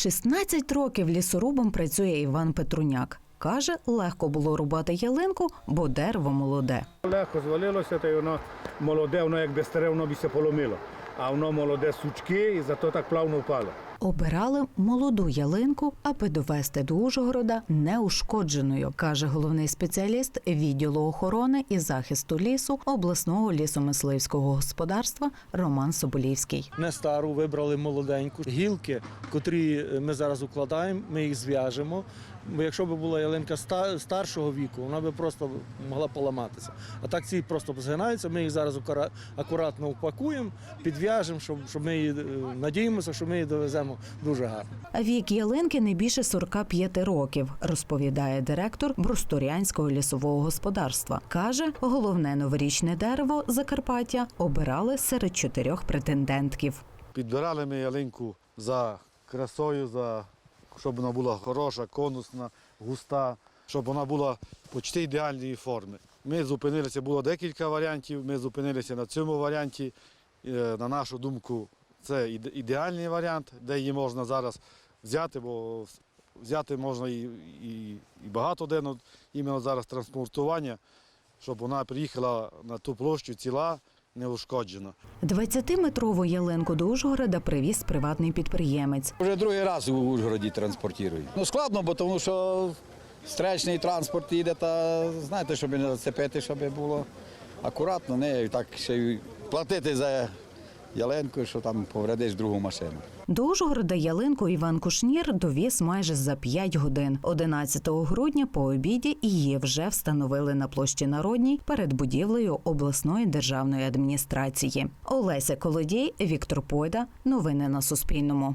16 років лісорубом працює Іван Петруняк. Каже, легко було рубати ялинку, бо дерево молоде. Легко звалилося, та й воно молоде, воно якби старе, воно б ся поломило. А воно молоде сучки і зато так плавно впало. Обирали молоду ялинку, аби довести до Ужгорода неушкодженою, каже головний спеціаліст відділу охорони і захисту лісу обласного лісомисливського господарства Роман Соболівський. не стару, вибрали молоденьку. Гілки, котрі ми зараз укладаємо, ми їх зв'яжемо. Бо якщо б була ялинка ста- старшого віку, вона би просто могла поламатися. А так ці просто згинаються, ми їх зараз акура- акуратно упакуємо, підв'яжемо, щоб, щоб ми її, е, надіємося, що ми її довеземо дуже гарно. Вік ялинки не більше 45 років, розповідає директор Брусторянського лісового господарства. Каже, головне новорічне дерево Закарпаття обирали серед чотирьох претендентків. Підбирали ми ялинку за красою, за, щоб вона була хороша, конусна, густа, щоб вона була почти ідеальної форми. Ми зупинилися, було декілька варіантів, ми зупинилися на цьому варіанті. Е, На нашу думку, це ідеальний варіант, де її можна зараз взяти, бо взяти можна і, і, і багато де, ну, іменно зараз транспортування, щоб вона приїхала на ту площу ціла, неушкоджена. 20-метрову ялинку до Ужгорода привіз приватний підприємець. Вже другий раз у Ужгороді транспортують. Ну складно, бо тому що стречний транспорт їде, та знаєте, щоб не зацепити, щоб було акуратно, не і так ще й платити за ялинку, що там повредиш другу машину. До Ужгорода ялинку Іван Кушнір довіз майже за 5 годин. 11 грудня по обіді її вже встановили на площі Народній перед будівлею обласної державної адміністрації. Олеся Колодій, Віктор Пойда. Новини на Суспільному.